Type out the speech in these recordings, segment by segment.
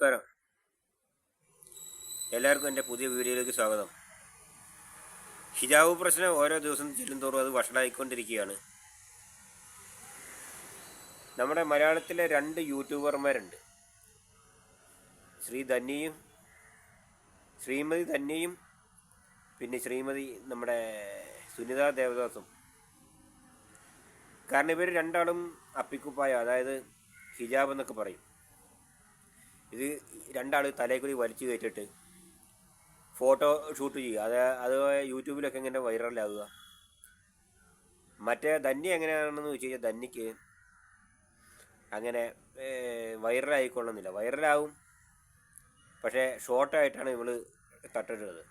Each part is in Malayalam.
നമസ്കാരം. എല്ലാവർക്കും എന്റെ പുതിയ വീഡിയോയിലേക്ക് സ്വാഗതം. ഹിജാബ് പ്രശ്നം ഓരോ ദിവസം ചെല്ലുന്തോറും അത് വഷളായിക്കൊണ്ടിരിക്കുകയാണ്. നമ്മുടെ മലയാളത്തിലെ രണ്ട് യൂട്യൂബർമാരുണ്ട്. ശ്രീ ധന്യയും ശ്രീമതി ധന്യയും പിന്നെ ശ്രീമതി നമ്മുടെ സുനിത ദേവദാസും. കാരണം ഇവർ രണ്ടാളും അപ്പിക്കുപ്പായ അതായത് ഹിജാബ് എന്നൊക്കെ പറയും. ഇത് രണ്ടാൾ തലേക്കൂടി വലിച്ചു കയറ്റിട്ട് ഫോട്ടോ ഷൂട്ട് ചെയ്യുക. അത് അത് യൂട്യൂബിലൊക്കെ ഇങ്ങനെ വൈറലാകുക മറ്റേ ധന്യ എങ്ങനെയാണെന്ന് വെച്ച് കഴിഞ്ഞാൽ ധന്യക്ക് അങ്ങനെ വൈറലായിക്കൊള്ളുന്നില്ല. വൈറലാവും പക്ഷേ ഷോർട്ടായിട്ടാണ് ഇവൾ തട്ടിട്ടുള്ളത്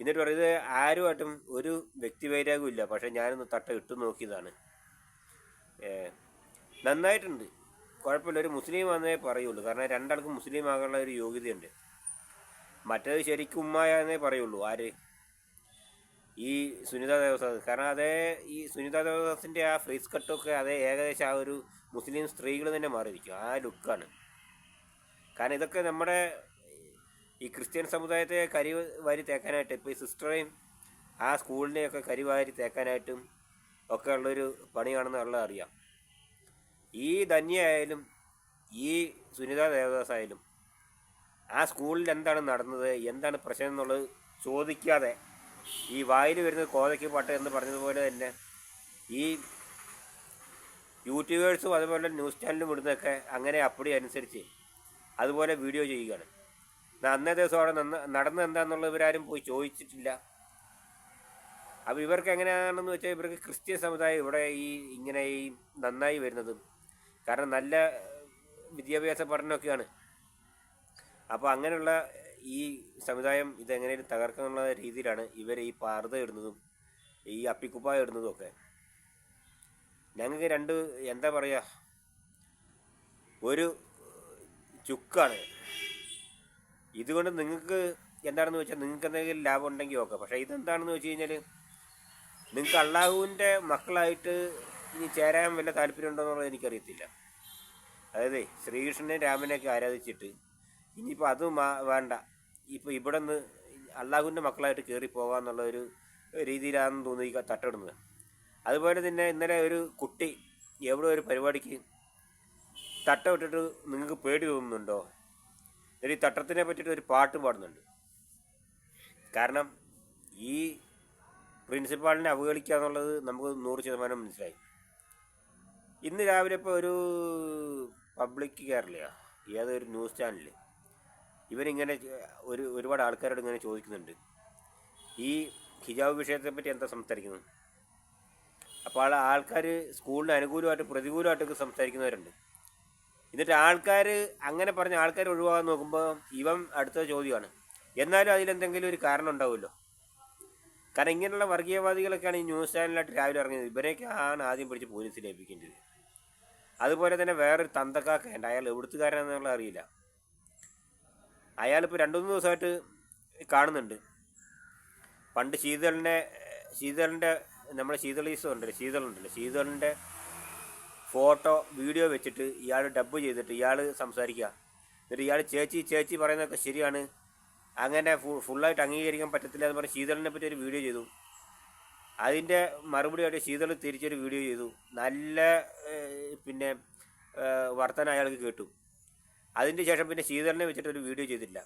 എന്നിട്ട് പറയുന്നത് ആരുമായിട്ടും ഒരു വ്യക്തി ഇല്ല പക്ഷേ ഞാനൊന്ന് തട്ട ഇട്ടു നോക്കിയതാണ്. നന്നായിട്ടുണ്ട്. കുഴപ്പമില്ല. ഒരു മുസ്ലിം ആണെന്നേ പറയുള്ളൂ. കാരണം രണ്ടാൾക്കും മുസ്ലിം ആകാനുള്ള ഒരു യോഗ്യതയുണ്ട്. മറ്റേത് ശരിക്കും ഉമ്മായെന്നേ പറയുള്ളൂ. ആര്? ഈ സുനിത ദേവദാസ് കാരണം അതേ ഈ സുനിത ദേവദാസിന്റെ ആ ഫേസ് കട്ടൊക്കെ അതേ ഏകദേശം ആ ഒരു മുസ്ലിം സ്ത്രീകൾ തന്നെ മാറിയിരിക്കും. ആ ലുക്കാണ്. കാരണം ഇതൊക്കെ നമ്മുടെ ഈ ക്രിസ്ത്യൻ സമുദായത്തെ കരി വാരി തേക്കാനായിട്ട് ഇപ്പോൾ ഈ സിസ്റ്ററേയും ആ സ്കൂളിനെയൊക്കെ കരി വാരി തേക്കാനായിട്ടും ഒക്കെ ഉള്ളൊരു പണിയാണെന്ന് ഉള്ളത് അറിയാം. ഈ ധന്യയായാലും ഈ സുനിത ദേവദാസ് ആയാലും ആ സ്കൂളിൽ എന്താണ് നടന്നത് എന്താണ് പ്രശ്നം എന്നുള്ളത് ചോദിക്കാതെ ഈ വായിൽ വരുന്നത് കോതയ്ക്ക് പാട്ട് എന്ന് പറഞ്ഞതുപോലെ തന്നെ ഈ യൂട്യൂബേഴ്സും അതുപോലെ ന്യൂസ് ചാനലും വിടുന്നതൊക്കെ അങ്ങനെ അപ്പടി അനുസരിച്ച് അതുപോലെ വീഡിയോ ചെയ്യുകയാണ്. അന്നേ ദിവസം അവിടെ നടന്നത് എന്താണെന്നുള്ളത് ഇവരാരും പോയി ചോദിച്ചിട്ടില്ല. അപ്പോൾ ഇവർക്ക് എങ്ങനെയാണെന്ന് വെച്ചാൽ ഇവർക്ക് ക്രിസ്ത്യൻ സമുദായം ഇവിടെ ഈ ഇങ്ങനെ ഈ നന്നായി വരുന്നതും കാരണം നല്ല വിദ്യാഭ്യാസ പഠനമൊക്കെയാണ്. അപ്പോൾ അങ്ങനെയുള്ള ഈ സമുദായം ഇതെങ്ങനെയും തകർക്കാനുള്ള രീതിയിലാണ് ഇവർ ഈ പാർത ഇടുന്നതും ഈ അപ്പിക്കുപ്പായ ഇടുന്നതും ഒക്കെ. ഞങ്ങൾക്ക് രണ്ട് എന്താ പറയുക ഒരു ചുക്കാണ്. ഇതുകൊണ്ട് നിങ്ങൾക്ക് എന്താണെന്ന് വെച്ചാൽ നിങ്ങൾക്ക് എന്തെങ്കിലും ലാഭം ഉണ്ടെങ്കിൽ ഓക്കെ. പക്ഷേ ഇതെന്താണെന്ന് വെച്ച് കഴിഞ്ഞാൽ നിങ്ങൾക്ക് അള്ളാഹുവിന്റെ മക്കളായിട്ട് ഇനി ചേരാൻ വല്ല താല്പര്യമുണ്ടോ എന്നുള്ളത് എനിക്കറിയത്തില്ല. അതായത് ശ്രീകൃഷ്ണനെ രാമനെയൊക്കെ ആരാധിച്ചിട്ട് ഇനിയിപ്പോൾ അത് വേണ്ട. ഇപ്പോൾ ഇവിടെ നിന്ന് അള്ളാഹുവിന്റെ മക്കളായിട്ട് കയറി പോകാമെന്നുള്ള ഒരു രീതിയിലാണെന്ന് തോന്നി തട്ടിടുന്നത് അതുപോലെ തന്നെ ഇന്നലെ ഒരു കുട്ടി എവിടെ ഒരു പരിപാടിക്ക് തട്ട വിട്ടിട്ട് നിങ്ങൾക്ക് പേടി തോന്നുന്നുണ്ടോ? ഈ തട്ടത്തിനെ പറ്റിയിട്ട് ഒരു പാട്ട് പാടുന്നുണ്ട്. കാരണം ഈ പ്രിൻസിപ്പാളിനെ അവഹേളിക്കുക എന്നുള്ളത് നമുക്ക് നൂറ് ശതമാനം മനസ്സിലായി. ഇന്ന് രാവിലെ ഇപ്പോൾ ഒരു പബ്ലിക് കേരള ഏതൊരു ന്യൂസ് ചാനൽ ഇവരിങ്ങനെ ഒരു ഒരുപാട് ആൾക്കാരോട് ഇങ്ങനെ ചോദിക്കുന്നുണ്ട്. ഈ ഹിജാബ് വിഷയത്തെപ്പറ്റി എന്താ സംസാരിക്കുന്നത് അപ്പോൾ ആൾക്കാർ സ്കൂളിന് അനുകൂലമായിട്ട് പ്രതികൂലമായിട്ടൊക്കെ സംസാരിക്കുന്നവരുണ്ട്. എന്നിട്ട് ആൾക്കാർ അങ്ങനെ പറഞ്ഞ ആൾക്കാർ ഒഴിവാകാൻ നോക്കുമ്പോൾ ഇവൻ അടുത്ത ചോദ്യമാണ്. എന്നാലും അതിലെന്തെങ്കിലും ഒരു കാരണം ഉണ്ടാവുമല്ലോ? കാരണം ഇങ്ങനെയുള്ള വർഗീയവാദികളൊക്കെയാണ് ഈ ന്യൂസ് ചാനലായിട്ട് രാവിലെ ഇറങ്ങിയത്. ഇവരെയൊക്കെയാണ് ആദ്യം പിടിച്ച് പോലീസിൽ ഏൽപ്പിക്കേണ്ടത് അതുപോലെ തന്നെ വേറൊരു തന്തക്കാക്കുണ്ട് അയാൾ എവിടുത്തുകാരനാണെന്നുള്ള അറിയില്ല. അയാളിപ്പോൾ രണ്ടു മൂന്ന് ദിവസമായിട്ട് കാണുന്നുണ്ട്. പണ്ട് ശീതളിന്റെ ശീതളിന്റെ നമ്മുടെ ശീതളീസം ഉണ്ടല്ലോ ശീതളുണ്ടല്ലോ. ശീതളിന്റെ ഫോട്ടോ വീഡിയോ വെച്ചിട്ട് ഇയാൾ ഡബ്ബ് ചെയ്തിട്ട് ഇയാൾ സംസാരിക്കുക. എന്നിട്ട് ഇയാൾ ചേച്ചി ചേച്ചി പറയുന്നതൊക്കെ ശരിയാണ്. അങ്ങനെ ഫുൾ ഫുള്ളായിട്ട് അംഗീകരിക്കാൻ പറ്റത്തില്ല എന്ന് പറഞ്ഞ് ശീതളിനെ പറ്റി ഒരു വീഡിയോ ചെയ്തു. അതിന്റെ മറുപടിയായിട്ട് ശീതൾ തിരിച്ചൊരു വീഡിയോ ചെയ്തു. നല്ല പിന്നെ വർത്തന അയാൾക്ക് കേട്ടു. അതിന്റെ ശേഷം പിന്നെ ശീതളിനെ വെച്ചിട്ടൊരു വീഡിയോ ചെയ്തില്ല.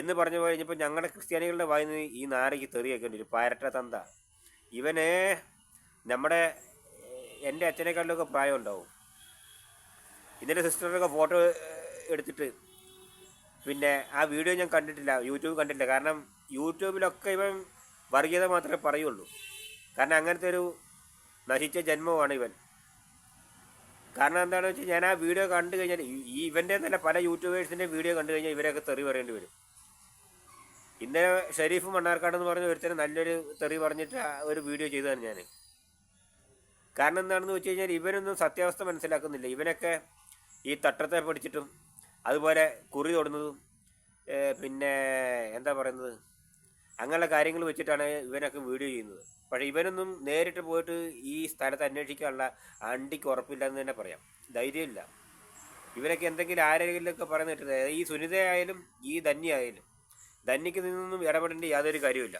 എന്ന് പറഞ്ഞു കഴിഞ്ഞപ്പോൾ ഞങ്ങളുടെ ക്രിസ്ത്യാനികളുടെ വായിന്ന് ഈ നാരയ്ക്ക് തെറിയൊക്കെ ഒരു പാരട്ട തന്ത. ഇവനെ നമ്മുടെ എന്റെ അച്ഛനേക്കാളിലൊക്കെ പ്രായം ഉണ്ടാവും. ഇതിന്റെ സിസ്റ്ററൊക്കെ ഫോട്ടോ എടുത്തിട്ട് പിന്നെ ആ വീഡിയോ ഞാൻ കണ്ടിട്ടില്ല യൂട്യൂബ് കണ്ടിട്ടില്ല. കാരണം യൂട്യൂബിലൊക്കെ ഇവൻ വർഗീയത മാത്രമേ പറയുള്ളൂ. കാരണം അങ്ങനത്തെ ഒരു നശിച്ച ജന്മമാണ് ഇവൻ. കാരണം എന്താണെന്ന് വെച്ചാൽ ഞാൻ ആ വീഡിയോ കണ്ടു കഴിഞ്ഞാൽ ഈ ഇവന്റെ തന്നെ പല യൂട്യൂബേഴ്സിന്റെ വീഡിയോ കണ്ടു കഴിഞ്ഞാൽ ഇവരെയൊക്കെ തെറി പറയേണ്ടി വരും. ഇന്നലെ ഷെരീഫ് മണ്ണാർക്കാട് എന്ന് പറഞ്ഞ ഒരുത്തരം നല്ലൊരു തെറി പറഞ്ഞിട്ട് ഒരു വീഡിയോ ചെയ്തതാണ് ഞാൻ കാരണം എന്താണെന്ന് വെച്ച് കഴിഞ്ഞാൽ ഇവനൊന്നും സത്യാവസ്ഥ മനസ്സിലാക്കുന്നില്ല. ഇവനൊക്കെ ഈ തട്ടത്തെ പഠിച്ചിട്ടും അതുപോലെ കുറി തൊടുന്നതും പിന്നെ എന്താ പറയുന്നത്? അങ്ങനെയുള്ള കാര്യങ്ങൾ വെച്ചിട്ടാണ് ഇവനൊക്കെ വീഡിയോ ചെയ്യുന്നത്. പക്ഷേ ഇവനൊന്നും നേരിട്ട് പോയിട്ട് ഈ സ്ഥലത്ത് അന്വേഷിക്കാനുള്ള അണ്ടിക്ക് ഉറപ്പില്ല എന്ന് തന്നെ പറയാം. ധൈര്യമില്ല. ഇവരൊക്കെ എന്തെങ്കിലും ആരെങ്കിലുമൊക്കെ പറയുന്ന ഈ സുനിതയായാലും ഈ ധന്യായാലും ധന്യക്ക് നിന്നൊന്നും ഇടപെടേണ്ട യാതൊരു കാര്യമില്ല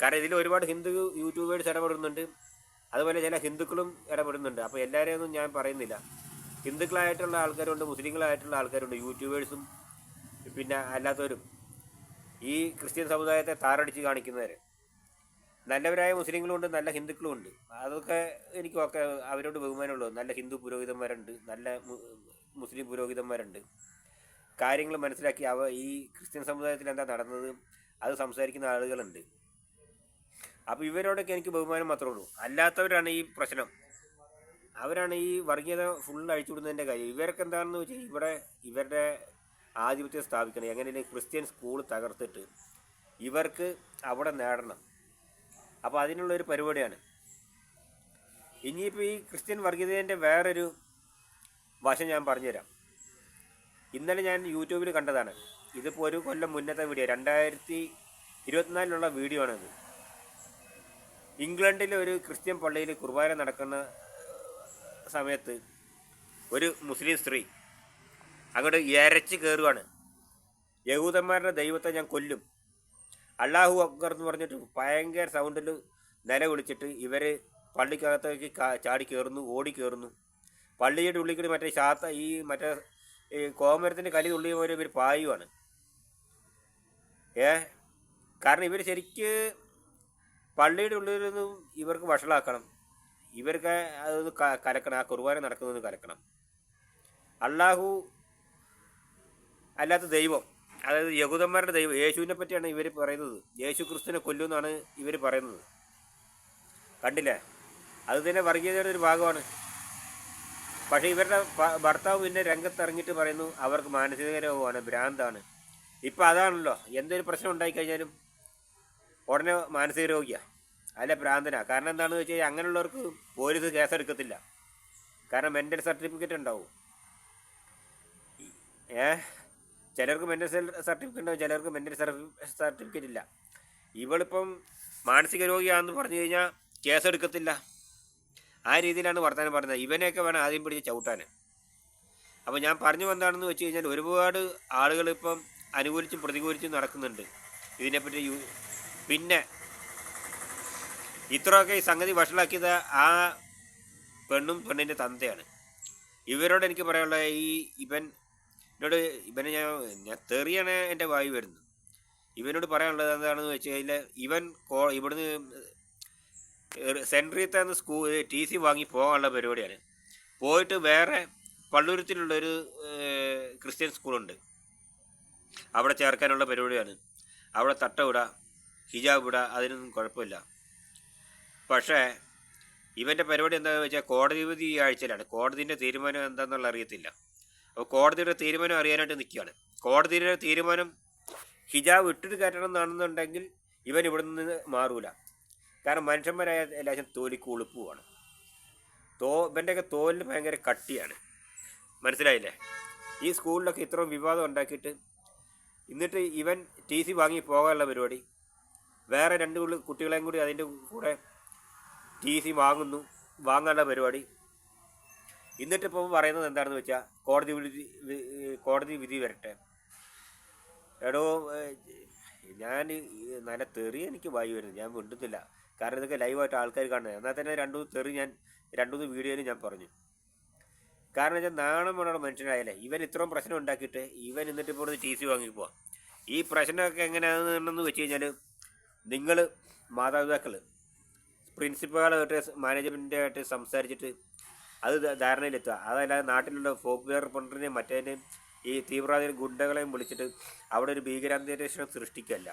കാരണം ഇതിൽ ഒരുപാട് ഹിന്ദു യൂട്യൂബേഴ്സ് ഇടപെടുന്നുണ്ട്. അതുപോലെ ചില ഹിന്ദുക്കളും ഇടപെടുന്നുണ്ട്. അപ്പോൾ എല്ലാവരെയൊന്നും ഞാൻ പറയുന്നില്ല. ഹിന്ദുക്കളായിട്ടുള്ള ആൾക്കാരുണ്ട് മുസ്ലിങ്ങളായിട്ടുള്ള ആൾക്കാരുണ്ട് യൂട്യൂബേഴ്സും പിന്നെ അല്ലാത്തവരും. ഈ ക്രിസ്ത്യൻ സമുദായത്തെ താറടിച്ച് കാണിക്കുന്നവർ നല്ലവരായ മുസ്ലിങ്ങളും ഉണ്ട് നല്ല ഹിന്ദുക്കളും ഉണ്ട്. അതൊക്കെ എനിക്കൊക്കെ അവരോട് ബഹുമാനമുള്ളൂ. നല്ല ഹിന്ദു പുരോഹിതന്മാരുണ്ട് നല്ല മുസ്ലിം പുരോഹിതന്മാരുണ്ട്. കാര്യങ്ങൾ മനസ്സിലാക്കി അവ ഈ ക്രിസ്ത്യൻ സമുദായത്തിൽ എന്താ നടന്നത് അത് സംസാരിക്കുന്ന ആളുകളുണ്ട്. അപ്പോൾ ഇവരോടൊക്കെ എനിക്ക് ബഹുമാനം മാത്രമേ ഉള്ളൂ. അല്ലാത്തവരാണ് ഈ പ്രശ്നം. അവരാണ് ഈ വർഗീയത ഫുൾ അഴിച്ചുവിടുന്നതിന്റെ കാര്യം. ഇവർക്ക് എന്താണെന്ന് വെച്ചാൽ ഇവിടെ ഇവരുടെ ആധിപത്യം സ്ഥാപിക്കണം. എങ്ങനെയെങ്കിലും ക്രിസ്ത്യൻ സ്കൂൾ തകർത്തിട്ട് ഇവർക്ക് അവിടെ നേടണം. അപ്പോൾ അതിനുള്ളൊരു പരിപാടിയാണ്. ഇനിയിപ്പോൾ ഈ ക്രിസ്ത്യൻ വർഗീയതേന്റെ വേറൊരു വശം ഞാൻ പറഞ്ഞുതരാം. ഇന്നലെ ഞാൻ യൂട്യൂബിൽ കണ്ടതാണ്. ഇതിപ്പോൾ ഒരു കൊല്ലം മുന്നത്തെ വീഡിയോ രണ്ടായിരത്തി ഇരുപത്തിനാലിലുള്ള വീഡിയോ ആണിത്. ഇംഗ്ലണ്ടിലെ ഒരു ക്രിസ്ത്യൻ പള്ളിയിൽ കുർബാന നടക്കുന്ന സമയത്ത് ഒരു മുസ്ലിം സ്ത്രീ അങ്ങോട്ട് ഇരച്ച് കയറുകയാണ് യഹൂദന്മാരുടെ ദൈവത്തെ ഞാൻ കൊല്ലും. അള്ളാഹു അക്ബർ എന്ന് പറഞ്ഞിട്ട് ഭയങ്കര സൗണ്ടിൽ നില വിളിച്ചിട്ട് ഇവർ പള്ളിക്കകത്തേക്ക് ചാടി കയറുന്നു ഓടി കയറുന്നു പള്ളിയുടെ ഉള്ളിൽ മറ്റേ ശാത്ത ഈ മറ്റേ ഈ കോമരത്തിന്റെ കലി തുള്ളി പോലെ ഇവർ പായുവാണ്. ഏ? കാരണം ഇവർ ശരിക്ക് പള്ളിയുടെ ഉള്ളിൽ നിന്നും ഇവർക്ക് വഷളാക്കണം. ഇവർക്ക് അതൊന്ന് കലക്കണം. ആ കുർബാന നടക്കുന്നത് കലക്കണം. അള്ളാഹു അല്ലാത്ത ദൈവം അതായത് യഹൂദന്മാരുടെ ദൈവം യേശുവിനെ പറ്റിയാണ് ഇവർ പറയുന്നത്. യേശു ക്രിസ്തുവിനെ കൊല്ലുമെന്നാണ് ഇവർ പറയുന്നത്. കണ്ടില്ലേ? അത് തന്നെ വർഗീയതയുടെ ഒരു ഭാഗമാണ്. പക്ഷേ ഇവരുടെ ഭർത്താവ് പിന്നെ രംഗത്തിറങ്ങിയിട്ട് പറയുന്നു അവർക്ക് മാനസിക രോഗമാണ് ഭ്രാന്താണ്. ഇപ്പം അതാണല്ലോ എന്തൊരു പ്രശ്നം ഉണ്ടായിക്കഴിഞ്ഞാലും ഉടനെ മാനസിക രോഗിയാണ് അല്ല ഭ്രാന്തനാണ് കാരണം എന്താണെന്ന് വെച്ച് കഴിഞ്ഞാൽ അങ്ങനെയുള്ളവർക്ക് പോലീസ് കേസെടുക്കത്തില്ല. കാരണം മെന്റൽ സർട്ടിഫിക്കറ്റ് ഉണ്ടാവും. ഏ? ചിലർക്ക് മെന്റൽ സർട്ടിഫിക്കറ്റ് ഉണ്ടാവും ചിലർക്ക് മെന്റൽ സർട്ടിഫിക്കറ്റ് ഇല്ല. ഇവളിപ്പം മാനസിക രോഗിയാണെന്ന് പറഞ്ഞു കഴിഞ്ഞാൽ കേസെടുക്കത്തില്ല. ആ രീതിയിലാണ് വർത്തമാനം പറയുന്നത് ഇവനെയൊക്കെ വേണം ആദ്യം പിടിച്ച് ചവിട്ടാൻ അപ്പോൾ ഞാൻ പറഞ്ഞു വന്നതാണെന്ന് വെച്ച് കഴിഞ്ഞാൽ ഒരുപാട് ആളുകൾ ഇപ്പം അനുകൂലിച്ചും പ്രതികൂലിച്ചും നടക്കുന്നുണ്ട് ഇതിനെപ്പറ്റി യു- പിന്നെ ഇത്രയൊക്കെ ഈ സംഗതി വഷളാക്കിയത് ആ പെണ്ണും പെണ്ണിന്റെ തന്തയാണ്. ഇവരോട് എനിക്ക് പറയാനുള്ള ഈ ഇവൻ എന്നോട് ഇവനെ ഞാൻ ഞാൻ തെറിയാണ് എന്റെ വായി വരുന്നത്. ഇവനോട് പറയാനുള്ളത് എന്താണെന്ന് വെച്ച് കഴിഞ്ഞാൽ ഇവൻ കോ ഇവിടുന്ന് സെൻട്രിയത്ത് സ്കൂൾ ടി സി വാങ്ങി പോകാനുള്ള പരിപാടിയാണ്. പോയിട്ട് വേറെ പള്ളൂരത്തിലുള്ളൊരു ക്രിസ്ത്യൻ സ്കൂളുണ്ട്. അവിടെ ചേർക്കാനുള്ള പരിപാടിയാണ്. അവിടെ തട്ട വിടുക ഹിജാബ് ഇടുക അതിനൊന്നും കുഴപ്പമില്ല. പക്ഷേ ഇവന്റെ പരിപാടി എന്താണെന്ന് വെച്ചാൽ കോടതി വിധി ആഴ്ചയിലാണ്. കോടതിന്റെ തീരുമാനം എന്താണെന്നുള്ള അറിയത്തില്ല. അപ്പോൾ കോടതിയുടെ തീരുമാനം അറിയാനായിട്ട് നിൽക്കുകയാണ്. കോടതിയുടെ തീരുമാനം ഹിജാബ് ഇട്ടിട്ട് കയറ്റണം എന്നാണെന്നുണ്ടെങ്കിൽ ഇവൻ ഇവിടെ നിന്ന് മാറൂല. കാരണം മനുഷ്യന്മാരായ എല്ലാവരും തോലിക്ക് ഉളുപ്പുമാണ് തോ ഇവന്റെയൊക്കെ തോലിന് ഭയങ്കര കട്ടിയാണ്. മനസ്സിലായില്ലേ? ഈ സ്കൂളിലൊക്കെ ഇത്രയും വിവാദം ഉണ്ടാക്കിയിട്ട് എന്നിട്ട് ഇവൻ ടി സി വാങ്ങി പോകാനുള്ള പരിപാടി. വേറെ രണ്ട് കുളി- കുട്ടികളെയും കൂടി അതിന്റെ കൂടെ ടി സി വാങ്ങുന്നു വാങ്ങാനുള്ള പരിപാടി. എന്നിട്ടിപ്പോൾ പറയുന്നത് എന്താണെന്ന് വെച്ചാൽ കോടതി വിധി കോടതി വിധി വരട്ടെ. എടോ ഞാൻ നല്ല തെറി എനിക്ക് വായി വരുന്നു. ഞാൻ മിണ്ടുന്നില്ല. കാരണം ഇതൊക്കെ ലൈവായിട്ട് ആൾക്കാർ കാണുന്നത്. എന്നാൽ തന്നെ രണ്ടു തെറി ഞാൻ രണ്ടു വീഡിയോയിൽ ഞാൻ പറഞ്ഞു. കാരണം വെച്ചാൽ നാണം മണ്ണോട് മനുഷ്യനായാലേ. ഇവൻ ഇത്രയും പ്രശ്നം ഉണ്ടാക്കിയിട്ട് ഇവൻ എന്നിട്ട് ഇപ്പോൾ ടി സി വാങ്ങി പോവാം. ഈ പ്രശ്നമൊക്കെ എങ്ങനെയാണെന്ന് വെച്ച് കഴിഞ്ഞാൽ നിങ്ങൾ മാതാപിതാക്കൾ പ്രിൻസിപ്പാളായിട്ട് മാനേജ്മെന്റായിട്ട് സംസാരിച്ചിട്ട് അത് ധാരണയിലെത്തുക. അതല്ലാതെ നാട്ടിലുള്ള പോപ്പുലർ പണ്ടറിനെയും മറ്റേതിനെയും ഈ തീവ്രവാദി ഗുണ്ടകളെയും വിളിച്ചിട്ട് അവിടെ ഒരു ഭീകരാന്തരീക്ഷം സൃഷ്ടിക്കല്ല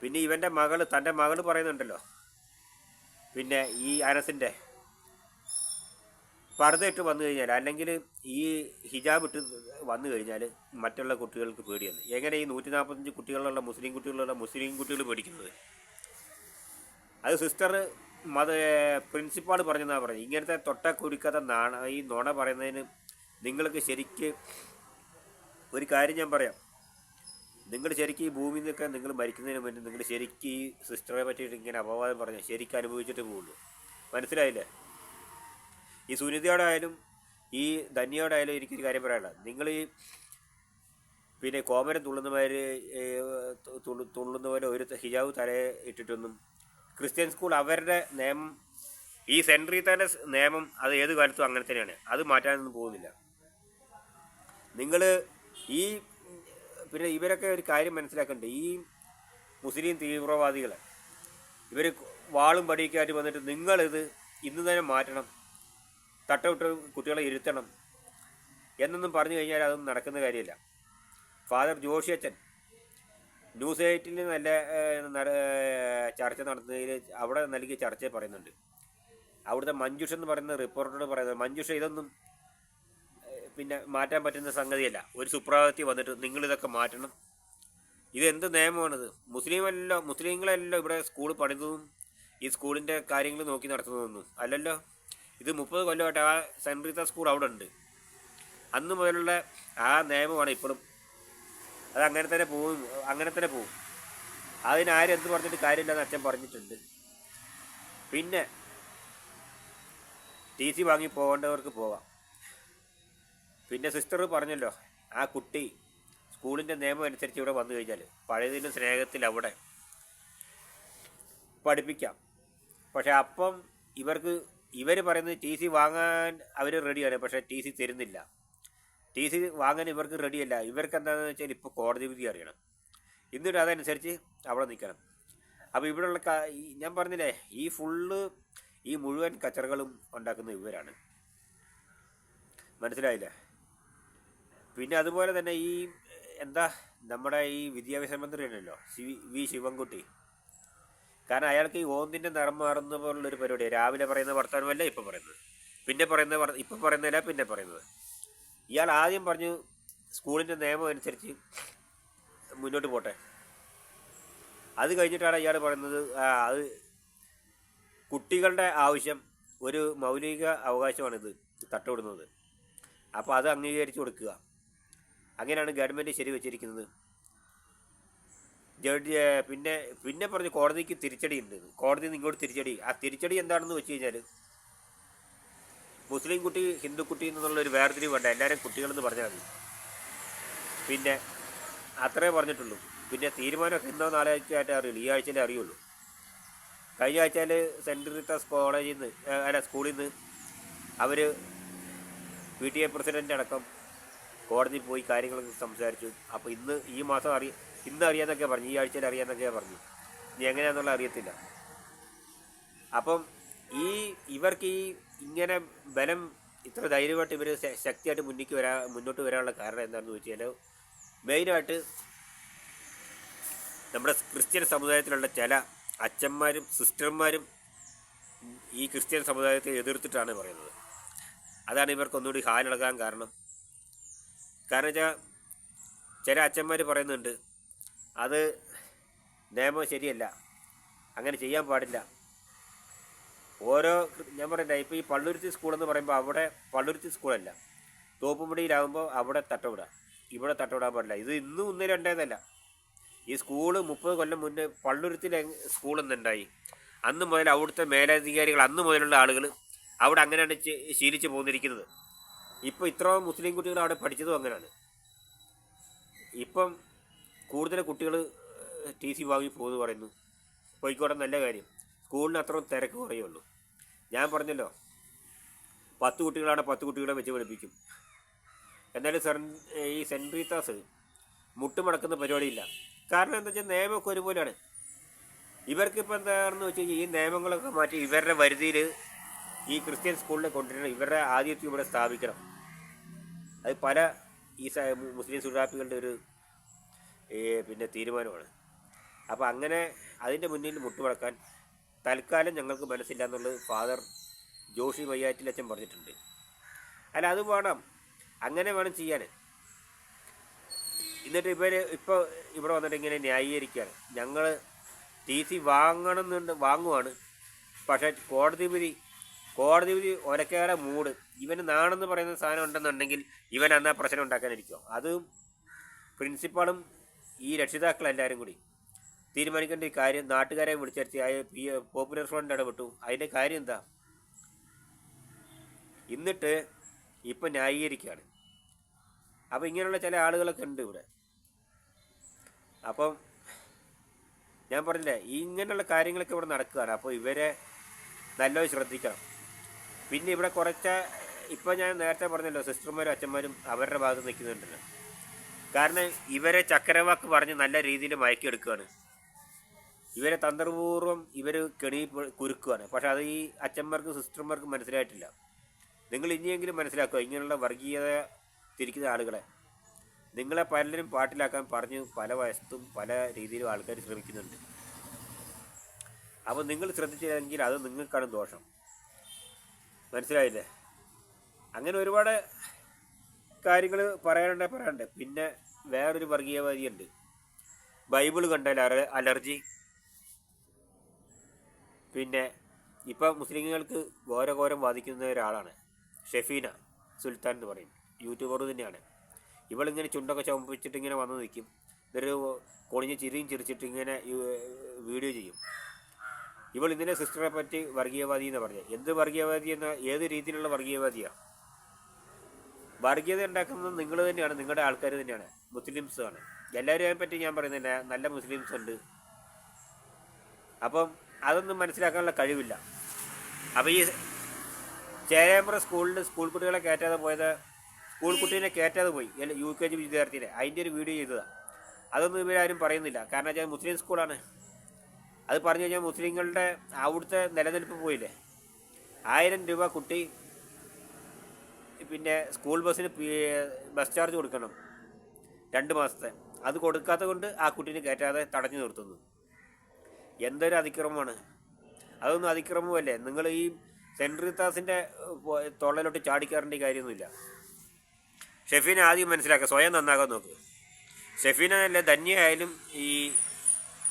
പിന്നെ ഇവന്റെ മകൾ തന്റെ മകൾ പറയുന്നുണ്ടല്ലോ. പിന്നെ ഈ അനസിന്റെ പർദ്ദ ഇട്ട് വന്നു കഴിഞ്ഞാൽ അല്ലെങ്കിൽ ഈ ഹിജാബ് ഇട്ട് വന്നു കഴിഞ്ഞാൽ മറ്റുള്ള കുട്ടികൾക്ക് പേടിയാണ്. എങ്ങനെ ഈ നൂറ്റി നാൽപ്പത്തഞ്ച് കുട്ടികളുള്ള മുസ്ലിം കുട്ടികളുള്ള മുസ്ലിം കുട്ടികൾ പേടിക്കുന്നത്? അത് സിസ്റ്റർ മത പ്രിൻസിപ്പാൾ പറഞ്ഞെന്നാണ് പറഞ്ഞത് ഇങ്ങനത്തെ തൊട്ട കുരുക്കാത്ത നാണ ഈ നുണ പറയുന്നതിന് നിങ്ങൾക്ക് ശരിക്ക് ഒരു കാര്യം ഞാൻ പറയാം. നിങ്ങൾ ശരിക്കും ഈ ഭൂമിയിൽ നിന്നൊക്കെ നിങ്ങൾ മരിക്കുന്നതിന് മുന്നേ നിങ്ങൾ ശരിക്കും ഈ സിസ്റ്ററെ പറ്റിയിട്ട് ഇങ്ങനെ അപവാദം പറഞ്ഞാൽ ശരിക്കും അനുഭവിച്ചിട്ട് പോകുള്ളൂ. മനസ്സിലായില്ലേ? ഈ സുനിതയോടായാലും ഈ ധന്യയോടായാലും എനിക്കൊരു കാര്യം പറയാനുള്ള നിങ്ങൾ ഈ പിന്നെ കോമരം തുള്ളുന്നവർ തുള്ളുന്ന പോലെ ഒരു ഹിജാബ് തലയെ ഇട്ടിട്ടൊന്നും ക്രിസ്ത്യൻ സ്കൂൾ അവരുടെ നിയമം ഈ സെൻട്രി തന്നെ നിയമം അത് ഏത് കാലത്തും അങ്ങനെ തന്നെയാണ്. അത് മാറ്റാനൊന്നും പോകുന്നില്ല. നിങ്ങൾ ഈ പിന്നെ ഇവരൊക്കെ ഒരു കാര്യം മനസ്സിലാക്കണ്ടേ? ഈ മുസ്ലിം തീവ്രവാദികൾ ഇവർ വാളും പടിയൊക്കെയായിട്ട് വന്നിട്ട് നിങ്ങളിത് ഇന്ന് തന്നെ മാറ്റണം തട്ടവിട്ട് കുട്ടികളെ ഇരുത്തണം എന്നൊന്നും പറഞ്ഞു കഴിഞ്ഞാൽ അതൊന്നും നടക്കുന്ന കാര്യമില്ല. ഫാദർ ജോഷി അച്ഛൻ ന്യൂസ് എയ്റ്റിൽ നല്ല ചർച്ച നടത്തുന്നതിൽ അവിടെ നൽകിയ ചർച്ച പറയുന്നുണ്ട്. അവിടുത്തെ മഞ്ജുഷ എന്ന് പറയുന്ന റിപ്പോർട്ടറോട് പറയുന്നത് മഞ്ജുഷ ഇതൊന്നും പിന്നെ മാറ്റാൻ പറ്റുന്ന സംഗതിയല്ല. ഒരു സുപ്രഭാതത്തിൽ വന്നിട്ട് നിങ്ങളിതൊക്കെ മാറ്റണം. ഇതെന്ത് നിയമമാണിത്? മുസ്ലിമല്ലോ മുസ്ലിങ്ങളല്ലോ ഇവിടെ സ്കൂൾ പണിതതും ഈ സ്കൂളിന്റെ കാര്യങ്ങൾ നോക്കി നടത്തുന്നതൊന്നും അല്ലല്ലോ. ഇത് മുപ്പത് കൊല്ലമായിട്ട് ആ സെന്റ് സ്കൂൾ അവിടെ ഉണ്ട്. അന്ന് മുതലുള്ള ആ നിയമമാണ് ഇപ്പോഴും അത് അങ്ങനെ തന്നെ പോകും അങ്ങനെ തന്നെ പോവും. അതിനാരും എന്ത് പറഞ്ഞിട്ട് കാര്യമില്ലെന്ന് അച്ഛൻ പറഞ്ഞിട്ടുണ്ട്. പിന്നെ ടി സി വാങ്ങി പോകേണ്ടവർക്ക് പോവാം. പിന്നെ സിസ്റ്റർ പറഞ്ഞല്ലോ ആ കുട്ടി സ്കൂളിന്റെ നിയമം അനുസരിച്ച് ഇവിടെ വന്നു കഴിഞ്ഞാൽ പഴയതിന്റെ സ്നേഹത്തിൽ അവിടെ പഠിപ്പിക്കാം. പക്ഷെ അപ്പം ഇവർക്ക് ഇവർ പറയുന്നത് ടി സി വാങ്ങാൻ അവർ റെഡിയാണ് പക്ഷേ ടി സി തരുന്നില്ല. ടി സി വാങ്ങാൻ ഇവർക്ക് റെഡിയല്ല ഇവർക്ക് എന്താണെന്ന് വെച്ചാൽ ഇപ്പോൾ കോടതി വിധി അറിയണം. എന്നിട്ട് അതനുസരിച്ച് അവിടെ നിൽക്കണം. അപ്പോൾ ഇവിടെയുള്ള ഞാൻ പറഞ്ഞില്ലേ ഈ ഫുള്ള് ഈ മുഴുവൻ കച്ചറകളും ഉണ്ടാക്കുന്ന ഇവരാണ്. മനസ്സിലായില്ലേ? പിന്നെ അതുപോലെ തന്നെ ഈ എന്താ നമ്മുടെ ഈ വിദ്യാഭ്യാസ മന്ത്രി ഉണ്ടല്ലോ സി വി ശിവൻകുട്ടി. കാരണം അയാൾക്ക് ഈ ഓന്തിന്റെ നിറം മാറുന്ന പോലുള്ളൊരു പരിപാടിയാണ് രാവിലെ പറയുന്ന വർത്തമാനമല്ല ഇപ്പം പറയുന്നത്. പിന്നെ പറയുന്ന ഇപ്പം പറയുന്നില്ല പിന്നെ പറയുന്നത്. ഇയാൾ ആദ്യം പറഞ്ഞു സ്കൂളിന്റെ നിയമം അനുസരിച്ച് മുന്നോട്ട് പോട്ടെ. അത് കഴിഞ്ഞിട്ടാണ് ഇയാൾ പറയുന്നത് അത് കുട്ടികളുടെ ആവശ്യം ഒരു മൗലിക അവകാശമാണിത് തട്ടുവിടുന്നത്. അപ്പോൾ അത് അംഗീകരിച്ചു കൊടുക്കുക. അങ്ങനെയാണ് ഗവൺമെന്റ് ശരി വെച്ചിരിക്കുന്നത് ജഡ്ജി പിന്നെ പിന്നെ പറഞ്ഞ് കോടതിക്ക് തിരിച്ചടി ഉണ്ട് കോടതി നിങ്ങോട്ട് തിരിച്ചടി. ആ തിരിച്ചടി എന്താണെന്ന് വെച്ച് കഴിഞ്ഞാൽ മുസ്ലിം കുട്ടി ഹിന്ദു കുട്ടി എന്നുള്ള ഒരു വേർതിരിവ് വേണ്ട. എല്ലാവരും കുട്ടികളെന്ന് പറഞ്ഞാൽ മതി. പിന്നെ അത്രേ പറഞ്ഞിട്ടുള്ളൂ. പിന്നെ തീരുമാനമൊക്കെ ഇന്നോ നാളെ ആയിട്ട് അറിയുള്ളൂ. ഈ ആഴ്ചയിലേ അറിയുള്ളൂ. കഴിഞ്ഞ ആഴ്ചയിൽ സെന്റ് റിത്തസ് കോളേജിൽ നിന്ന് അല്ല സ്കൂളിൽ നിന്ന് അവർ പി ടി എ പ്രസിഡന്റ് അടക്കം കോടതി പോയി കാര്യങ്ങളൊക്കെ സംസാരിച്ചു. അപ്പോൾ ഇന്ന് ഈ മാസം അറിയ ഇന്ന് അറിയാമെന്നൊക്കെ പറഞ്ഞു ഈ ആഴ്ചയിൽ അറിയാമെന്നൊക്കെ പറഞ്ഞു ഇനി എങ്ങനെയാണെന്നുള്ള അറിയത്തില്ല. അപ്പം ഈ ഇവർക്ക് ഈ ഇങ്ങനെ ബലം ഇത്ര ധൈര്യമായിട്ട് ഇവർ ശക്തിയായിട്ട് മുന്നിക്ക് വരാ മുന്നോട്ട് വരാനുള്ള കാരണം എന്താണെന്ന് വെച്ചാൽ മെയിനായിട്ട് നമ്മുടെ ക്രിസ്ത്യൻ സമുദായത്തിലുള്ള ചില അച്ഛന്മാരും സിസ്റ്റർമാരും ഈ ക്രിസ്ത്യൻ സമുദായത്തെ എതിർത്തിട്ടാണ് പറയുന്നത്. അതാണ് ഇവർക്ക് ഒന്നുകൂടി ഹാലിളകാൻ കാരണം. കാരണം വെച്ചാൽ ചില അച്ഛന്മാർ പറയുന്നുണ്ട് അത് നിയമം ശരിയല്ല അങ്ങനെ ചെയ്യാൻ പാടില്ല ഓരോ ഞാൻ പറയട്ടെ ഇപ്പോൾ ഈ പള്ളുരുത്തി സ്കൂളെന്ന് പറയുമ്പോൾ അവിടെ പള്ളുരുത്തി സ്കൂളല്ല തോപ്പുമുടിയിലാകുമ്പോൾ അവിടെ തട്ടവിടാം. ഇവിടെ തട്ടവിടാൻ പാടില്ല. ഇത് ഇന്നും ഒന്നും രണ്ടേതല്ല ഈ സ്കൂൾ മുപ്പത് കൊല്ലം മുന്നേ പള്ളുരുത്തിൽ സ്കൂളെന്നുണ്ടായി അന്ന് മുതൽ അവിടുത്തെ മേലധികാരികൾ അന്ന് മുതലുള്ള ആളുകൾ അവിടെ അങ്ങനെയാണ് ശീലിച്ചു ശീലിച്ച് പോന്നിരിക്കുന്നത്. ഇപ്പോൾ ഇത്ര മുസ്ലിം കുട്ടികൾ അവിടെ പഠിച്ചതും അങ്ങനെയാണ്. ഇപ്പം കൂടുതൽ കുട്ടികൾ ടി സി വാങ്ങി പോകുന്നു പറയുന്നു. പോയിക്കോട്ടെ നല്ല കാര്യം. സ്കൂളിന് അത്ര തിരക്ക് കുറയുള്ളൂ ഞാൻ പറഞ്ഞല്ലോ പത്ത് കുട്ടികളാണ് പത്ത് കുട്ടികളെ വെച്ച് പഠിപ്പിക്കും. എന്നാലും സെൻ ഈ സെന്റ് റീത്താസ് മുട്ടുമടക്കുന്ന പരിപാടിയില്ല. കാരണം എന്താ വെച്ചാൽ നിയമമൊക്കെ ഒരുപോലെയാണ്. ഇവർക്കിപ്പോൾ എന്താണെന്ന് വെച്ച് കഴിഞ്ഞാൽ ഈ നിയമങ്ങളൊക്കെ മാറ്റി ഇവരുടെ വരുതിയിൽ ഈ ക്രിസ്ത്യൻ സ്കൂളിനെ കൊണ്ടുവരണം ഇവരുടെ ആദ്യത്തെ ഇവിടെ സ്ഥാപിക്കണം. അത് പല ഈ മുസ്ലിം സുഡാപ്പികളുടെ ഒരു പിന്നെ തീരുമാനമാണ്. അപ്പോൾ അങ്ങനെ അതിന്റെ മുന്നിൽ മുട്ടുമടക്കാൻ തൽക്കാലം ഞങ്ങൾക്ക് മനസ്സില്ല എന്നുള്ളത് ഫാദർ ജോഷി വയ്യാറ്റിലച്ഛൻ പറഞ്ഞിട്ടുണ്ട്. അല്ല അത് വേണം. അങ്ങനെ വേണം ചെയ്യാൻ. എന്നിട്ട് ഇവർ ഇപ്പോൾ ഇവിടെ വന്നിട്ട് ഇങ്ങനെ ന്യായീകരിക്കുകയാണ് ഞങ്ങൾ ടി സി വാങ്ങണമെന്നുണ്ട് വാങ്ങുവാണ്. പക്ഷേ കോടതി വിധി കോടതി വിധി ഒരക്കേറെ മൂട്. ഇവന് നാണെന്ന് പറയുന്ന സാധനം ഉണ്ടെന്നുണ്ടെങ്കിൽ ഇവൻ അന്നാ പ്രശ്നം ഉണ്ടാക്കാനിരിക്കും അതും പ്രിൻസിപ്പാളും ഈ രക്ഷിതാക്കളെല്ലാവരും കൂടി. തീരുമാനിക്കേണ്ട ഈ കാര്യം നാട്ടുകാരെ വിളിച്ചേർത്തി. ആ പി പോപ്പുലർ ഫ്രണ്ട് ഇടപെട്ടു. അതിന്റെ കാര്യം എന്താ? എന്നിട്ട് ഇപ്പം ന്യായീകരിക്കുകയാണ് അപ്പോൾ ഇങ്ങനെയുള്ള ചില ആളുകളൊക്കെ ഉണ്ട് ഇവിടെ. അപ്പം ഞാൻ പറഞ്ഞില്ലേ ഇങ്ങനെയുള്ള കാര്യങ്ങളൊക്കെ ഇവിടെ നടക്കുകയാണ്. അപ്പോൾ ഇവരെ നല്ലോണം ശ്രദ്ധിക്കണം. പിന്നെ ഇവിടെ കുറച്ച ഇപ്പോൾ ഞാൻ നേരത്തെ പറഞ്ഞല്ലോ സിസ്റ്റർമാരും അച്ഛന്മാരും അവരുടെ ഭാഗത്ത് നിൽക്കുന്നുണ്ടല്ലോ. കാരണം ഇവരെ ചക്കരവാക്ക് പറഞ്ഞ് നല്ല രീതിയിൽ മയക്കിയെടുക്കുകയാണ്. ഇവരെ തന്ത്രപൂർവം ഇവർ കെണി കുരുക്കുകയാണ് പക്ഷെ അത് ഈ അച്ഛന്മാർക്കും സിസ്റ്റർമാർക്കും മനസ്സിലായിട്ടില്ല. നിങ്ങൾ ഇനിയെങ്കിലും മനസ്സിലാക്കുക ഇങ്ങനെയുള്ള വർഗീയത തിരിക്കുന്ന ആളുകളെ. നിങ്ങളെ പലരും പാട്ടിലാക്കാൻ പറഞ്ഞു പല വയസ്സും പല രീതിയിലും ആൾക്കാർ ശ്രമിക്കുന്നുണ്ട്. അപ്പോൾ നിങ്ങൾ ശ്രദ്ധിച്ചില്ലെങ്കിൽ അത് നിങ്ങൾക്കാണ് ദോഷം. മനസ്സിലായില്ലേ? അങ്ങനെ ഒരുപാട് കാര്യങ്ങൾ പറയാനുണ്ട് പറയാനുണ്ട്. പിന്നെ വേറൊരു വർഗീയവാദിയുണ്ട്. ബൈബിൾ കണ്ടാൽ അലർജി പിന്നെ ഇപ്പം മുസ്ലിങ്ങൾക്ക് ഘോരഘോരം വാദിക്കുന്ന ഒരാളാണ് ഷെഫീന സുൽത്താൻ എന്ന് പറയും. യൂട്യൂബർ തന്നെയാണ്. ഇവളിങ്ങനെ ചുണ്ടൊക്കെ ചുമപ്പിച്ചിട്ട് ഇങ്ങനെ വന്ന് നിൽക്കും. ഇതൊരു കൊളിഞ്ഞ് ചിരിയും ചിരിച്ചിട്ട് ഇങ്ങനെ വീഡിയോ ചെയ്യും. ഇവൾ ഇതിനെ സിസ്റ്ററെ പറ്റി വർഗീയവാദി എന്ന് പറഞ്ഞത് എന്ത് വർഗീയവാദി എന്ന ഏത് രീതിയിലുള്ള വർഗീയവാദിയാണ് വർഗീയത ഉണ്ടാക്കുന്നത് നിങ്ങൾ തന്നെയാണ് നിങ്ങളുടെ ആൾക്കാർ തന്നെയാണ്. മുസ്ലിംസാണ്. എല്ലാവരെയും പറ്റി ഞാൻ പറയുന്നില്ല. നല്ല മുസ്ലിംസ് ഉണ്ട്. അപ്പം അതൊന്നും മനസ്സിലാക്കാനുള്ള കഴിവില്ല. അപ്പോൾ ഈ ചേരാമ്പ്ര സ്കൂളിൽ സ്കൂൾ കുട്ടികളെ കയറ്റാതെ പോയത് സ്കൂൾ കുട്ടീനെ കയറ്റാതെ പോയി യു കെ ജി വിദ്യാർത്ഥിനെ. അതിന്റെ ഒരു വീഡിയോ ചെയ്തതാണ് അതൊന്നും ഇവരാരും പറയുന്നില്ല. കാരണം വെച്ചാൽ മുസ്ലിം സ്കൂളാണ്. അത് പറഞ്ഞു കഴിഞ്ഞാൽ മുസ്ലിങ്ങളുടെ അവിടുത്തെ നിലനിൽപ്പ് പോയില്ലേ? ആയിരം രൂപ കുട്ടി പിന്നെ സ്കൂൾ ബസ്സിന് ബസ് ചാർജ് കൊടുക്കണം. രണ്ട് മാസത്തെ. അത് കൊടുക്കാത്തത് കൊണ്ട് ആ കുട്ടീനെ കയറ്റാതെ തടഞ്ഞു നിർത്തുന്നു. എന്തൊരു അതിക്രമമാണ്? അതൊന്നും അതിക്രമമല്ലേ നിങ്ങൾ ഈ സെൻട്രി റീത്താസിന്റെ തൊള്ളയിലോട്ട് ചാടിക്കാറിന്റെ കാര്യമൊന്നുമില്ല. ഷെഫീനെ ആദ്യം മനസ്സിലാക്കുക. സ്വയം നന്നാകാൻ നോക്ക്. ഷെഫീനല്ല ധന്യയായാലും ഈ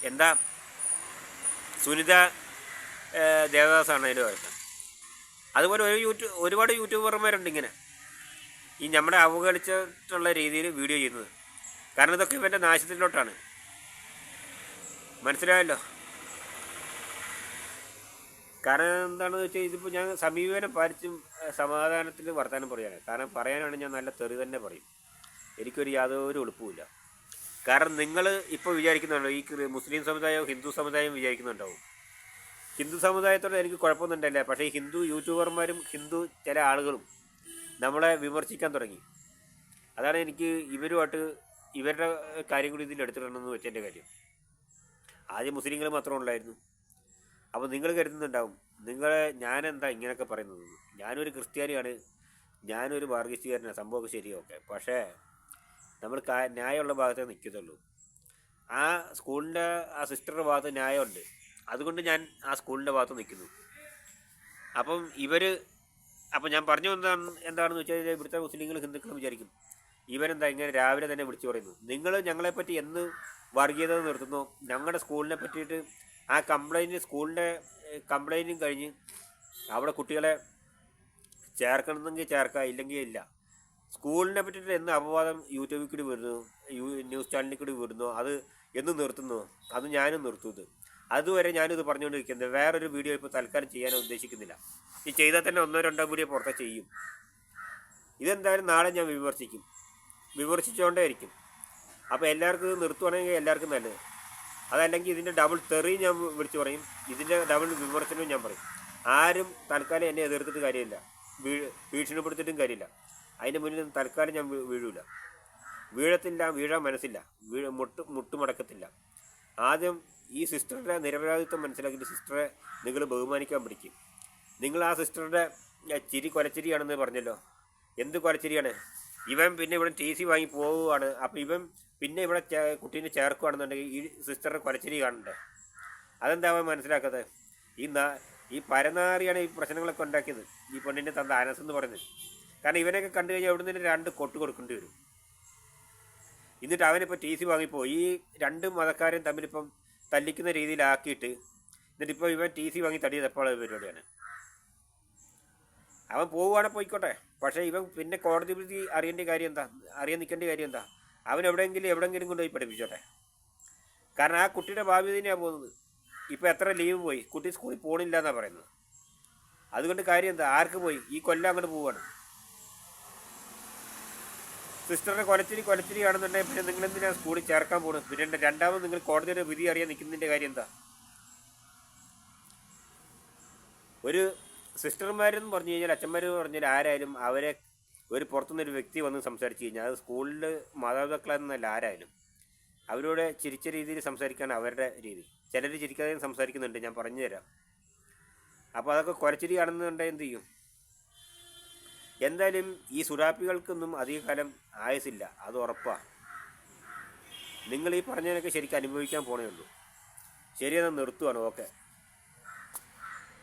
എന്താ സുനിത ദേവദാസാണ് അതിന്റെ ആയിട്ട് അതുപോലെ ഒരു യൂട്യൂബ് ഒരുപാട് യൂട്യൂബർമാരുണ്ട് ഇങ്ങനെ. ഈ നമ്മളെ അവഗണിച്ചിട്ടുള്ള രീതിയിൽ വീഡിയോ ചെയ്യുന്നത്. കാരണം ഇതൊക്കെ ഇവന്റെ നാശത്തിലോട്ടാണ്. മനസ്സിലായല്ലോ? കാരണം എന്താണെന്ന് വെച്ചാൽ ഇതിപ്പോൾ ഞാൻ സമീപനം പാലിച്ചും സമാധാനത്തിൽ വർത്തമാനം പറയാനാണ്. കാരണം പറയാനാണ് ഞാൻ നല്ല തെറി തന്നെ പറയും. എനിക്കൊരു യാതൊരു എളുപ്പമില്ല കാരണം നിങ്ങൾ ഇപ്പോൾ വിചാരിക്കുന്നുണ്ടോ ഈ മുസ്ലിം സമുദായവും ഹിന്ദു സമുദായവും വിചാരിക്കുന്നുണ്ടാവും? ഹിന്ദു സമുദായത്തോടെ എനിക്ക് കുഴപ്പമൊന്നുമില്ല പക്ഷേ ഈ ഹിന്ദു യൂട്യൂബർമാരും ഹിന്ദു ചില ആളുകളും നമ്മളെ വിമർശിക്കാൻ തുടങ്ങി. അതാണ് എനിക്ക് ഇവരുമായിട്ട് ഇവരുടെ കാര്യം കൂടി ഇതിൽ എടുത്തിടണമെന്ന് വെച്ചതിന്റെ കാര്യം. ആദ്യം മുസ്ലിങ്ങൾ മാത്രമേ ഉണ്ടായിരുന്നു അപ്പോൾ നിങ്ങൾ കരുതുന്നുണ്ടാവും. നിങ്ങളെ ഞാനെന്താ ഇങ്ങനെയൊക്കെ പറയുന്നത്? ഞാനൊരു ക്രിസ്ത്യാനിയാണ്. ഞാനൊരു മാർഗിസ്റ്റുകാരനാണ് സംഭവമൊക്കെ ശരിയൊക്കെ പക്ഷേ നമ്മൾ കാ ന്യായമുള്ള ഭാഗത്തേ നിൽക്കത്തുള്ളൂ. ആ സ്കൂളിന്റെ ആ സിസ്റ്ററുടെ ഭാഗത്ത് ന്യായമുണ്ട്. അതുകൊണ്ട് ഞാൻ ആ സ്കൂളിന്റെ ഭാഗത്ത് നിൽക്കുന്നു. അപ്പം ഇവർ അപ്പം ഞാൻ പറഞ്ഞു എന്താണ് എന്താണെന്ന് വെച്ചാൽ ഇവിടുത്തെ മുസ്ലിങ്ങൾ ഹിന്ദുക്കളും വിചാരിക്കും. ഇവരെന്താ ഇങ്ങനെ രാവിലെ തന്നെ വിളിച്ചു പറയുന്നു. നിങ്ങൾ ഞങ്ങളെപ്പറ്റി എന്ന് വർഗീയത നിർത്തുന്നു. ഞങ്ങളുടെ സ്കൂളിനെ പറ്റിയിട്ട് ആ കംപ്ലൈന്റ് സ്കൂളിന്റെ കംപ്ലൈന്റും കഴിഞ്ഞ് അവിടെ കുട്ടികളെ ചേർക്കണമെന്നെങ്കിൽ ചേർക്കാം ഇല്ലെങ്കിൽ ഇല്ല. സ്കൂളിനെ പറ്റിയിട്ട് എന്ന് അപവാദം യൂട്യൂബിൽ കൂടി വരുന്നു ന്യൂസ് ചാനലിൽ കൂടി വരുന്നു അത് എന്ന് നിർത്തുന്നു അത് ഞാനും നിർത്തുന്നത് അതുവരെ ഞാനിത് പറഞ്ഞുകൊണ്ടിരിക്കുന്നത് വേറൊരു വീഡിയോ ഇപ്പോൾ തൽക്കാലം ചെയ്യാൻ ഉദ്ദേശിക്കുന്നില്ല. ഈ ചെയ്താൽ തന്നെ ഒന്നോ രണ്ടോ വീഡിയോ പുറത്തെ ചെയ്യും. ഇതെന്തായാലും നാളെ ഞാൻ വിമർശിക്കും. വിമർശിച്ചുകൊണ്ടേ ഇരിക്കും അപ്പോൾ എല്ലാവർക്കും ഇത് നിർത്തുവാണെങ്കിൽ എല്ലാവർക്കും നല്ലത്. അതല്ലെങ്കിൽ ഇതിന്റെ ഡബിൾ തെറി ഞാൻ വിളിച്ച് പറയും. ഇതിന്റെ ഡബിൾ വിമർശനവും ഞാൻ പറയും. ആരും തൽക്കാലം എന്നെ എതിർത്തിട്ട് കാര്യമില്ല. വീ ഭീഷണിപ്പെടുത്തിയിട്ടും കാര്യമില്ല. അതിന്റെ മുന്നിൽ തൽക്കാലം ഞാൻ വീഴില്ല വീഴൂല. വീഴത്തില്ല വീഴാൻ മനസ്സില്ല. വീഴ മുട്ട് മുട്ടുമടക്കത്തില്ല ആദ്യം ഈ സിസ്റ്ററുടെ നിരപരാധിത്വം മനസ്സിലാക്കിയിട്ട് സിസ്റ്ററെ നിങ്ങൾ ബഹുമാനിക്കാൻ പഠിക്കും നിങ്ങൾ ആ സിസ്റ്ററുടെ ചിരി കൊലച്ചിരിയാണെന്ന് പറഞ്ഞല്ലോ. എന്ത് കൊലച്ചിരിയാണ്? ഇവൻ പിന്നെ ഇവിടെ ടി സി വാങ്ങി പോവുകയാണ്. അപ്പം ഇവൻ പിന്നെ ഇവിടെ കുട്ടീനെ ചേർക്കുകയാണെന്നുണ്ടെങ്കിൽ ഈ സിസ്റ്ററുടെ കൊലച്ചിരി കാണണ്ടേ? അതെന്താ അവൻ മനസ്സിലാക്കാത്തത് ഈ നാ ഈ പരനാറിയാണ് ഈ പ്രശ്നങ്ങളൊക്കെ ഉണ്ടാക്കിയത്. ഈ പെണ്ണിന്റെ തന്ത അനസ് എന്ന് പറയുന്നത്. കാരണം ഇവനെയൊക്കെ കണ്ടു കഴിഞ്ഞാൽ എവിടെ നിന്ന് രണ്ട് കൊട്ട് കൊടുക്കേണ്ടി വരും. എന്നിട്ട് അവനിപ്പോൾ ടി സി വാങ്ങിപ്പോയി ഈ രണ്ട് മതക്കാരും തമ്മിലിപ്പം തല്ലിക്കുന്ന രീതിയിലാക്കിയിട്ട് എന്നിട്ടിപ്പോൾ ഇവൻ ടി സി വാങ്ങി തടിയത് എപ്പോഴുള്ള പരിപാടിയാണ് അവൻ പോവുകയാണെങ്കിൽ പോയിക്കോട്ടെ. പക്ഷേ ഇവൻ പിന്നെ കോടതി വിധി അറിയേണ്ട കാര്യം എന്താ? അറിയാൻ നിൽക്കേണ്ട കാര്യം എന്താ? അവൻ എവിടെയെങ്കിലും എവിടെയെങ്കിലും കൊണ്ടുപോയി പഠിപ്പിച്ചോട്ടെ. കാരണം ആ കുട്ടിയുടെ ഭാവി തന്നെയാണ് പോകുന്നത്. ഇപ്പോൾ എത്ര ലീവ് പോയി? കുട്ടി സ്കൂളിൽ പോകണില്ല എന്നാണ് പറയുന്നത്. അതുകൊണ്ട് കാര്യം എന്താ? ആർക്ക് പോയി? ഈ കൊല്ലം അങ്ങോട്ട് പോവാണ്. സിസ്റ്ററിനെ കൊലച്ചിരി കൊലച്ചിരി ആണെന്നുണ്ടെങ്കിൽ പിന്നെ നിങ്ങൾ എന്തിനാണ് സ്കൂളിൽ ചേർക്കാൻ പോകുന്നത് പിന്നെ രണ്ടാമത് നിങ്ങൾ കോടതിയുടെ വിധി അറിയാൻ നിൽക്കുന്നതിന്റെ കാര്യം എന്താ? ഒരു സിസ്റ്റർമാരെന്ന് പറഞ്ഞു കഴിഞ്ഞാൽ അച്ഛന്മാർ പറഞ്ഞാൽ ആരായാലും അവരെ ഒരു പുറത്തുനിന്നൊരു വ്യക്തി വന്ന് സംസാരിച്ച് കഴിഞ്ഞാൽ അത് സ്കൂളിൽ മാതാപിതാക്കളെന്നല്ല ആരായാലും അവരോട് ചിരിച്ച രീതിയിൽ സംസാരിക്കാൻ അവരുടെ രീതി. ചിലർ ചിരിക്കാതെ സംസാരിക്കുന്നുണ്ട്. ഞാൻ പറഞ്ഞു തരാം. അപ്പോൾ അതൊക്കെ കുരച്ചിരിയാണെന്നുണ്ടെങ്കിൽ എന്ത് ചെയ്യും? എന്തായാലും ഈ സുഡാപ്പികൾക്കൊന്നും അധികകാലം ആയുസില്ല അത് ഉറപ്പാണ് നിങ്ങൾ ഈ പറഞ്ഞതിനൊക്കെ ശരിക്കും അനുഭവിക്കാൻ പോണേ ഉള്ളൂ. ശരി നിർത്തുവാണ്. ഓക്കെ.